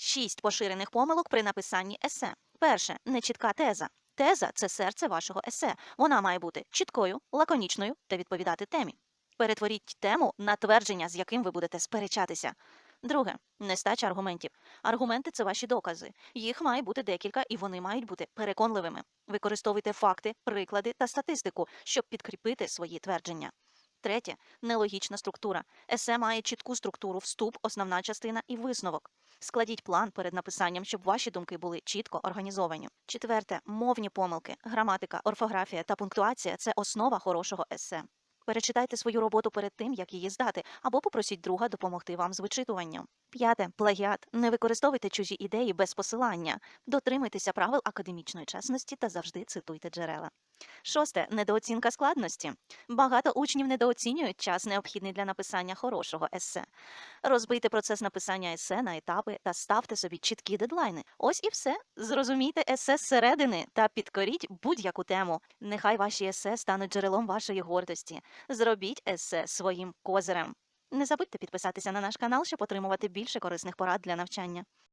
Шість поширених помилок при написанні есе. Перше нечітка теза. Теза це серце вашого есе. Вона має бути чіткою, лаконічною та відповідати темі. Перетворіть тему на твердження, з яким ви будете сперечатися. Друге нестача аргументів. Аргументи це ваші докази. Їх має бути декілька, і вони мають бути переконливими. Використовуйте факти, приклади та статистику, щоб підкріпити свої твердження. Третє нелогічна структура. Есе має чітку структуру, вступ, основна частина і висновок. Складіть план перед написанням, щоб ваші думки були чітко організовані. Четверте мовні помилки. Граматика, орфографія та пунктуація це основа хорошого есе. Перечитайте свою роботу перед тим, як її здати, або попросіть друга допомогти вам з вичитуванням. П'яте плагіат. Не використовуйте чужі ідеї без посилання. Дотримуйтеся правил академічної чесності та завжди цитуйте джерела. Шосте недооцінка складності. Багато учнів недооцінюють час, необхідний для написання хорошого есе. Розбийте процес написання есе на етапи та ставте собі чіткі дедлайни. Ось і все. Зрозумійте есе зсередини та підкоріть будь-яку тему. Нехай ваші есе стануть джерелом вашої гордості. Зробіть есе своїм козирем. Не забудьте підписатися на наш канал, щоб отримувати більше корисних порад для навчання.